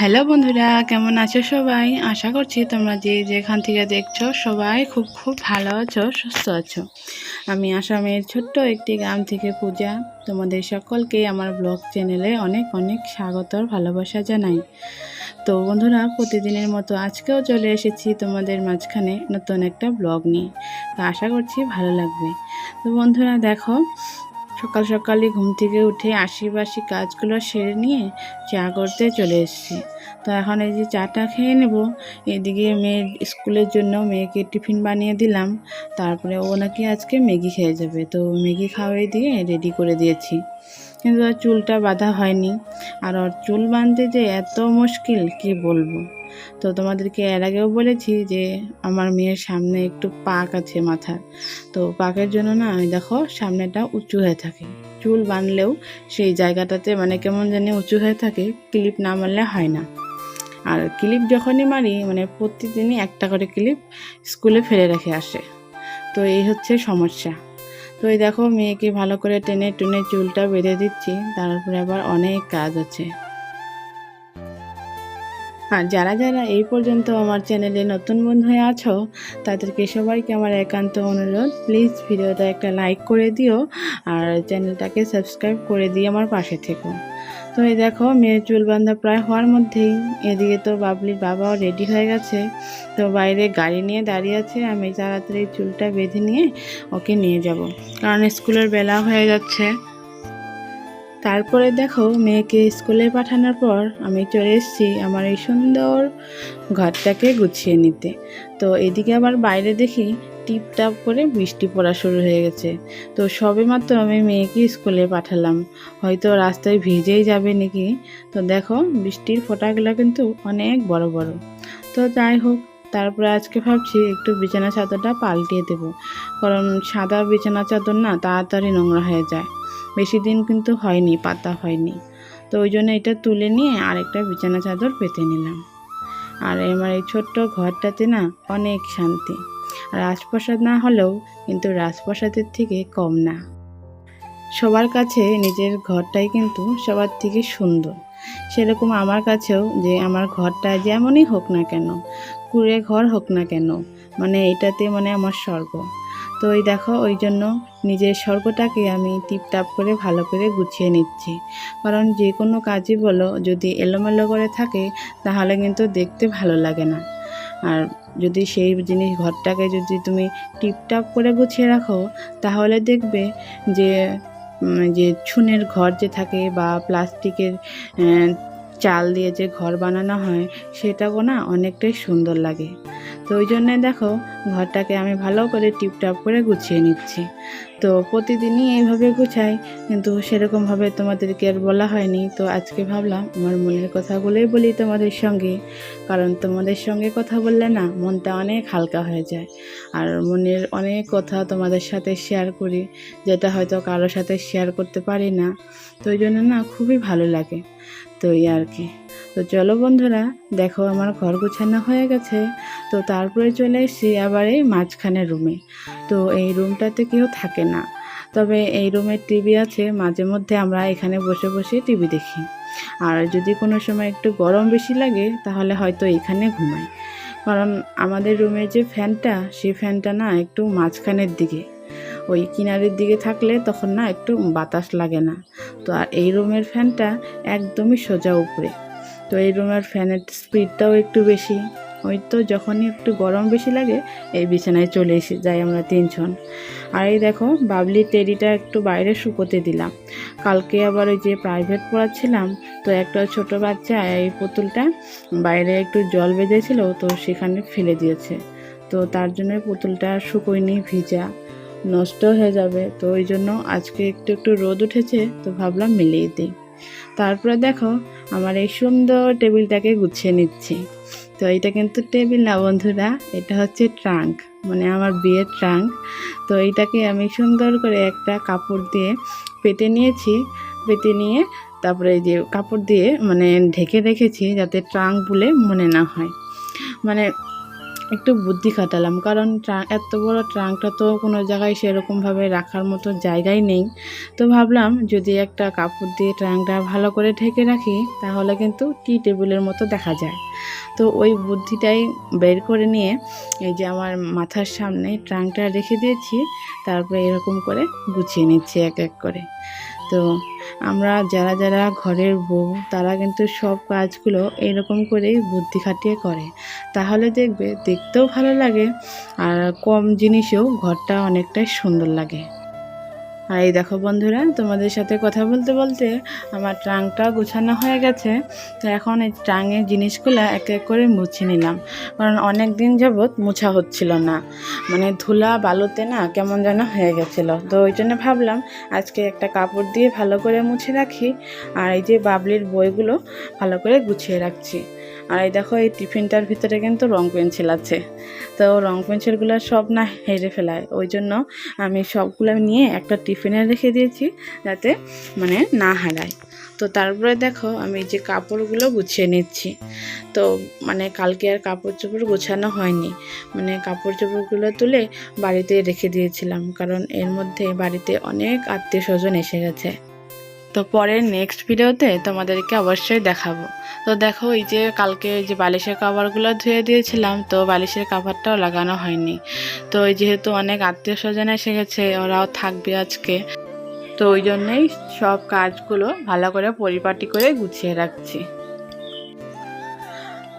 Hello বন্ধুরা, কেমন আছো সবাই? আশা করছি তোমরা যে যেখান থেকে দেখছ সবাই খুব খুব ভালো আছো, সুস্থ আছো। আমি আসামের ছোট্ট একটি গ্রাম থেকে পূজা। তোমাদের সকলকে আমার ব্লগ চ্যানেলে অনেক অনেক স্বাগতর ভালোবাসা জানাই। তো বন্ধুরা, প্রতিদিনের মতো আজকেও চলে এসেছি তোমাদের মাঝখানে নতুন একটা ব্লগ নিয়ে। তো আশা করছি ভালো লাগবে। তো বন্ধুরা, দেখো সকাল সকালে ঘুম থেকে উঠে আশিবাসি কাজগুলো সেরে নিয়ে চা করতে চলে এসেছি। তো এখন এই যে চাটা খেয়ে নেব। এদিকে মেয়ের স্কুলের জন্য মেয়েকে টিফিন বানিয়ে দিলাম। তারপরে ও নাকি আজকে ম্যাগি খেয়ে যাবে। তো ম্যাগি খাওয়াই দিয়ে রেডি করে দিয়েছি। কিন্তু চুলটা বাঁধা হয়নি। আর ওর চুল বাঁধতে যে এত মুশকিল, কি বলব? তো তোমাদেরকে এর আগেও বলেছি যে আমার মেয়ের সামনে একটু পাক আছে মাথার। তো পাকের জন্য না আমি দেখো, সামনেটা উঁচু হয়ে থাকে। চুল বানলেও সেই জায়গাটাতে মানে কেমন জানি উঁচু হয়ে থাকে, ক্লিপ না মারলে হয় না। আর ক্লিপ যখনই মারি মানে প্রতিদিনই একটা করে ক্লিপ স্কুলে ফেলে রেখে আসে। তো এই হচ্ছে সমস্যা। তো এই দেখো, মেয়েকে ভালো করে টেনে টুনে চুলটা বেঁধে দিচ্ছি। তারপরে আবার অনেক কাজ আছে। আর যারা যারা এই পর্যন্ত আমার চ্যানেলে নতুন বন্ধু হয়ে আছো, তাদেরকে সবাইকে আমার একান্ত অনুরোধ। প্লিজ ভিডিওটা একটা লাইক করে দিও আর চ্যানেলটাকে সাবস্ক্রাইব করে দিয়ে আমার পাশে থেকো। তো এই দেখো, মেয়ের চুল বাঁধা প্রায় হওয়ার মধ্যেই এদিকে তো বাবলির বাবাও রেডি হয়ে গেছে। তো বাইরে গাড়ি নিয়ে দাঁড়িয়ে আছে, আমি তাড়াতাড়ি চুলটা বেঁধে নিয়ে ওকে নিয়ে যাব। কারণ স্কুলের বেলা হয়ে যাচ্ছে। তারপরে দেখো মেয়েকে স্কুলে পাঠানোর পর আমি চলে এসেছি আমার এই সুন্দর ঘরটাকে গুছিয়ে নিতে। তো এদিকে আবার বাইরে দেখি টিপ টাপ করে বৃষ্টি পড়া শুরু হয়ে গেছে। তো সবে মাত্র আমি মেয়েকে স্কুলে পাঠালাম। হয়তো রাস্তায় ভিজেই যাবে নাকি? তো দেখো বৃষ্টির ফোঁটাগুলো কিন্তু অনেক বড় বড়। তো যাই হোক, তারপরে আজকে ভাবছি একটু বিছানা চাদরটা পাল্টিয়ে দেবো। কারণ সাদা বিছানা চাদর না তাড়াতাড়ি নোংরা হয়ে যায়। বেশি দিন কিন্তু হয়নি, পাতা হয়নি। তো ওই জন্য এটা তুলে নিয়ে আরেকটা বিছানা চাদর পেতে নিলাম। আর আমার এই ছোট্ট ঘরটাতে না অনেক শান্তি। রাজপ্রাসাদ না হলেও কিন্তু রাজপ্রাসাদের থেকে কম না। সবার কাছে নিজের ঘরটাই কিন্তু সবার থেকে সুন্দর। সেরকম আমার কাছেও যে আমার ঘরটা যেমনই হোক না কেন, কুড়ে ঘর হোক না কেন মানে এটাতে মানে আমার স্বর্গ। তো ওই দেখো, ওই জন্য নিজের স্বর্গটাকে আমি টিপটাপ করে ভালো করে গুছিয়ে নিচ্ছি। কারণ যে কোনো কাজই বলো, যদি এলোমেলো করে থাকে, তাহলে কিন্তু দেখতে ভালো লাগে না। আর যদি সেই জিনিস ঘরটাকে যদি তুমি টিপটাপ করে গুছিয়ে রাখো, তাহলে দেখবে যে যে ছুনের ঘর যে থাকে বা প্লাস্টিকের চাল দিয়ে যে ঘর বানানো হয়, সেটাও না অনেকটাই সুন্দর লাগে। তো ওই জন্যে দেখো, ঘরটাকে আমি ভালো করে টিপটাপ করে গুছিয়ে নিচ্ছি। তো প্রতিদিনই এইভাবে গুছাই, কিন্তু সেরকমভাবে তোমাদেরকে আর বলা হয়নি। তো আজকে ভাবলাম, আমার মনের কথাগুলোই বলি তোমাদের সঙ্গে। কারণ তোমাদের সঙ্গে কথা বললে না, মনটা অনেক হালকা হয়ে যায়। আর মনের অনেক কথা তোমাদের সাথে শেয়ার করি, যেটা হয়তো কারোর সাথে শেয়ার করতে পারি না। তো ওই জন্য না খুবই ভালো লাগে। তো এই আর কি। তো চলো বন্ধুরা, দেখো আমার ঘর গোছানো হয়ে গেছে। তো তারপরে চলে এসেছি আবার এই মাঝখানে রুমে। তো এই রুমটাতে কেউ থাকে না। তবে এই রুমের টিভি আছে, মাঝে মধ্যে আমরা এখানে বসে বসে টিভি দেখি। আর যদি কোনো সময় একটু গরম বেশি লাগে, তাহলে হয়তো এখানে ঘুমাই। কারণ আমাদের রুমের যে ফ্যানটা, সেই ফ্যানটা না একটু মাঝখানের দিকে। ওই কিনারের দিকে থাকলে তখন না একটু বাতাস লাগে না। তো আর এই রুমের ফ্যানটা একদমই সোজা উপরে। তো এই রুমের ফ্যানের স্পিডটাও একটু বেশি। ওই তো যখনই একটু গরম বেশি লাগে, এই বিছানায় চলে এসে যাই আমরা তিনজন। আর এই দেখো বাবলি টেডিটা একটু বাইরে শুকোতে দিলাম। কালকে আবার ওই যে প্রাইভেট পড়াচ্ছিলাম, তো একটা ছোট বাচ্চা এই পুতুলটা বাইরে একটু জল বেঁধেছিল, তো সেখানে ফেলে দিয়েছে। তো তার জন্য পুতুলটা শুকোয়নি, ভিজা। নষ্ট হয়ে যাবে। তো ওই জন্য আজকে একটু একটু রোদ উঠেছে, তো ভাবলাম মিলিয়ে দিই। তারপরে দেখো, আমার এই সুন্দর টেবিলটাকে গুছিয়ে নিচ্ছি। তো এটা কিন্তু টেবিল না বন্ধুরা, এটা হচ্ছে ট্রাঙ্ক মানে আমার বিয়ের ট্রাঙ্ক। তো এইটাকে আমি সুন্দর করে একটা কাপড় দিয়ে পেতে নিয়েছি পেতে নিয়ে তারপরে যে কাপড় দিয়ে মানে ঢেকে রেখেছি যাতে ট্রাঙ্ক বলে মনে না হয়। মানে একটু বুদ্ধি খাটালাম। কারণ এত বড় ট্রাঙ্কটা তো কোনো জায়গায় সেরকমভাবে রাখার মতো জায়গাই নেই। তো ভাবলাম যদি একটা কাপড় দিয়ে ট্রাঙ্কটা ভালো করে ঢেকে রাখি, তাহলে কিন্তু টি টেবিলের মতো দেখা যায়। তো ওই বুদ্ধিটাই বের করে নিয়ে এই যে আমার মাথার সামনে ট্রাঙ্কটা রেখে দিয়েছি, তারপরে এরকম করে গুছিয়ে নিচ্ছি এক এক করে। তো আমরা যারা যারা ঘরের বউ, তারা কিন্তু সব কাজগুলো এরকম করেই বুদ্ধি খাটিয়ে করে। তাহলে দেখবে দেখতেও ভালো লাগে আর কম জিনিসেও ঘরটা অনেকটাই সুন্দর লাগে। আর এই দেখো বন্ধুরা, তোমাদের সাথে কথা বলতে বলতে আমার ট্রাঙ্কটা গোছানো হয়ে গেছে। তো এখন এই ট্রাঙ্কের জিনিসগুলো এক এক করে মুছে নিলাম। কারণ অনেক দিন যাবৎ মোছা হচ্ছিল না। মানে ধুলা বালুতে না কেমন যেন হয়ে গেছিল। তো ওই জন্য ভাবলাম আজকে একটা কাপড় দিয়ে ভালো করে মুছে রাখি। আর এই যে বাবলির বইগুলো ভালো করে গুছিয়ে রাখছি। আর এই দেখো, এই টিফিনটার ভিতরে কিন্তু রং পেন্সিল আছে। তো রং পেন্সিলগুলো সব না হেরে ফেলায়। ওই জন্য আমি সবগুলো নিয়ে একটা টিফিনে রেখে দিয়েছি যাতে মানে না হারায়। তো তারপরে দেখো, আমি যে কাপড়গুলো গুছিয়ে নিচ্ছি। তো মানে কালকে আর কাপড় চোপড় গোছানো হয়নি। মানে কাপড় চোপড়গুলো তুলে বাড়িতে রেখে দিয়েছিলাম। কারণ এর মধ্যে বাড়িতে অনেক আত্মীয় স্বজন এসে গেছে। তো পরের নেক্সট ভিডিওতে তোমাদেরকে অবশ্যই দেখাবো। তো দেখো, এই যে কালকে ওই যে বালিশের কাভারগুলো ধুয়ে দিয়েছিলাম, তো বালিশের কাভারটাও লাগানো হয়নি। তো যেহেতু অনেক আত্মীয় স্বজন এসে গেছে, ওরাও থাকবে আজকে। তো ওই জন্যই সব কাজগুলো ভালো করে পরিপাটি করে গুছিয়ে রাখছি।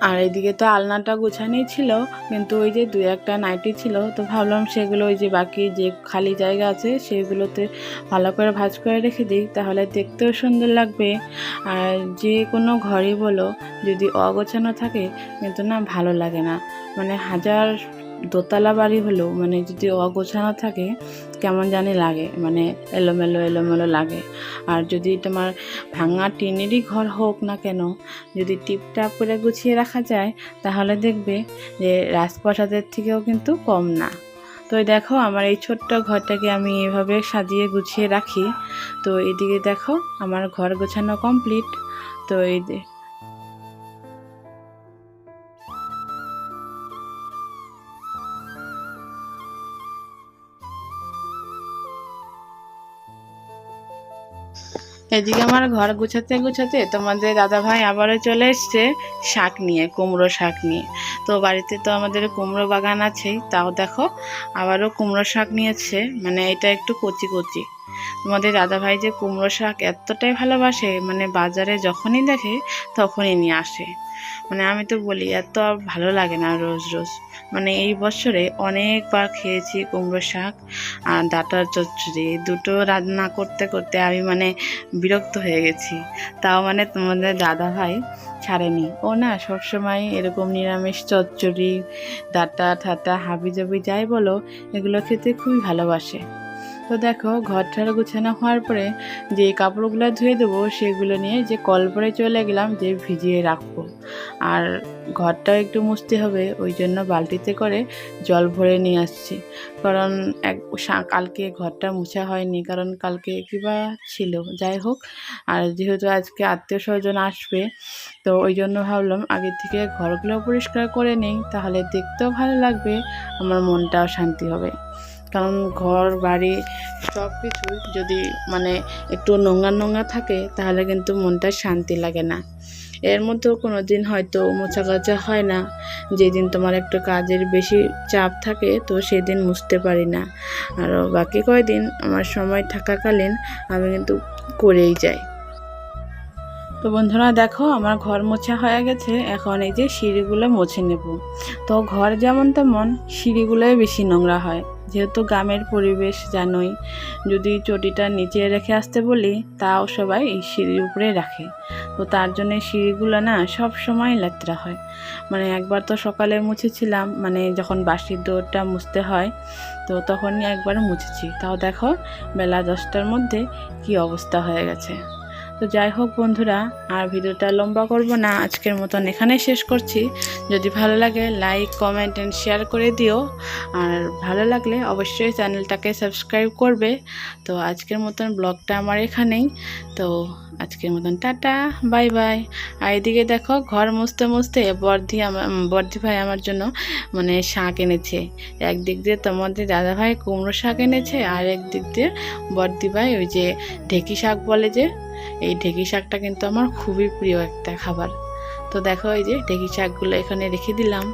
আর এদিকে তো আলনাটা গোছানোই ছিল, কিন্তু ওই যে দু একটা নাইটি ছিল, তো ভাবলাম সেগুলো ওই যে বাকি যে খালি জায়গা আছে সেগুলোতে ভালো করে ভাজ করে রেখে দিই, তাহলে দেখতেও সুন্দর লাগবে। আর যে কোনো ঘরই বলো, যদি অগোছানো থাকে, কিন্তু না ভালো লাগে না। মানে হাজার দোতলা বাড়ি হলেও মানে যদি অগোছানো থাকে, কেমন জানি লাগে মানে এলোমেলো এলোমেলো লাগে। আর যদি তোমার ভাঙা টিনেরই ঘর হোক না কেন, যদি টিপটাপ করে গুছিয়ে রাখা যায়, তাহলে দেখবে যে রাজপ্রাসাদের থেকেও কিন্তু কম না। তো দেখো, আমার এই ছোট্ট ঘরটাকে আমি এভাবে সাজিয়ে গুছিয়ে রাখি। তো এদিকে দেখো, আমার ঘর গোছানো কমপ্লিট তো এই এদিকে আমার ঘর গুছাতে গুছাতে তোমাদের দাদা ভাই আবারও চলে এসছে শাক নিয়ে, কুমড়ো শাক নিয়ে। তো বাড়িতে তো আমাদের কুমড়ো বাগান আছেই, তাও দেখো আবারও কুমড়ো শাক নিয়েছে মানে এটা একটু কচি কচি। তোমাদের দাদা ভাই যে কুমড়ো শাক এতটাই ভালোবাসে মানে বাজারে যখনই দেখে তখনই নিয়ে আসে। মানে আমি তো বলি, এত ভালো লাগে না রোজ রোজ। মানে এই বছরে অনেকবার খেয়েছি কুমড়ো শাক আর ডাটার চচ্চড়ি, দুটো রান্না করতে করতে আমি মানে বিরক্ত হয়ে গেছি। তাও মানে তোমাদের দাদা ভাই ছাড়েনি। ও না সবসময় এরকম নিরামিষ চচ্চড়ি, ডাটা, ঠাটা হাবি জাবি যাই বলো, এগুলো খেতে খুবই ভালোবাসে। তো দেখো, ঘর ঠাড়া গুছানো হওয়ার পরে যে কাপড়গুলো ধুয়ে দেবো, সেগুলো নিয়ে যে কলপরে চলে গেলাম, যে ভিজিয়ে রাখব। আর ঘরটাও একটু মুছতে হবে, ওই জন্য বালতিতে করে জল ভরে নিয়ে আসছি। কারণ এক কালকে ঘরটা মুছা হয়নি, কারণ কালকে কিবা ছিল, যাই হোক। আর যেহেতু আজকে আত্মীয় স্বজন আসবে, তো ওই জন্য ভাবলাম আগে থেকে ঘরগুলো পরিষ্কার করে নেই, তাহলে দেখতেও ভালো লাগবে, আমার মনটাও শান্তি হবে। কারণ ঘর, বাড়ি সব কিছু যদি মানে একটু নোংরা নোংরা থাকে, তাহলে কিন্তু মনটা শান্তি লাগে না। এর মধ্যেও কোনো দিন হয়তো মোছা কাচা হয় না। যেদিন তোমার একটু কাজের বেশি চাপ থাকে, তো সেদিন মুছতে পারি না। আর বাকি কয়দিন আমার সময় থাকাকালীন আমি কিন্তু করেই যাই। তো বন্ধুরা দেখো, আমার ঘর মোছা হয়ে গেছে। এখন এই যে সিঁড়িগুলো মুছে নেব। তো ঘর যেমন তেমন সিঁড়িগুলোই বেশি নোংরা হয়। যেহেতু গ্রামের পরিবেশ জানোই, যদি চটিটা নিচে রেখে আসতে বলি, তাও সবাই এই সিঁড়ির উপরে রাখে। তো তার জন্য সিঁড়িগুলো না সব সময় লেত্রা হয়। মানে একবার তো সকালে মুছেছিলাম মানে যখন বাসির দৌড়টা মুছতে হয়, তো তখনই একবার মুছেছি। তাও দেখো, বেলা দশটার মধ্যে কি অবস্থা হয়ে গেছে। তো যাই হোক বন্ধুরা, আর ভিডিওটা লম্বা করব না, আজকের মতন এখানেই শেষ করছি। যদি ভালো লাগে লাইক কমেন্ট অ্যান্ড শেয়ার করে দিও। আর ভালো লাগলে অবশ্যই চ্যানেলটাকে সাবস্ক্রাইব করবে। তো আজকের মতন ব্লগটা আমার এখানেই। তো আজকের মতন টাটা, বাই বাই। আর এদিকে দেখো, ঘর মুছতে মুছতে বর্দি আমার বর্দি ভাই আমার জন্য মানে শাক এনেছে। একদিক দিয়ে তোমাদের দাদা ভাই কুমড়ো শাক এনেছে, আর একদিক দিয়ে বর্দি ভাই ওই যে ঢেকি শাক বলে যে, এই ঢেকি শাকটা কিন্তু আমার খুবই প্রিয় একটা খাবার। তো দেখো এই যে ঢেকি শাকগুলো এখানে রেখে দিলাম।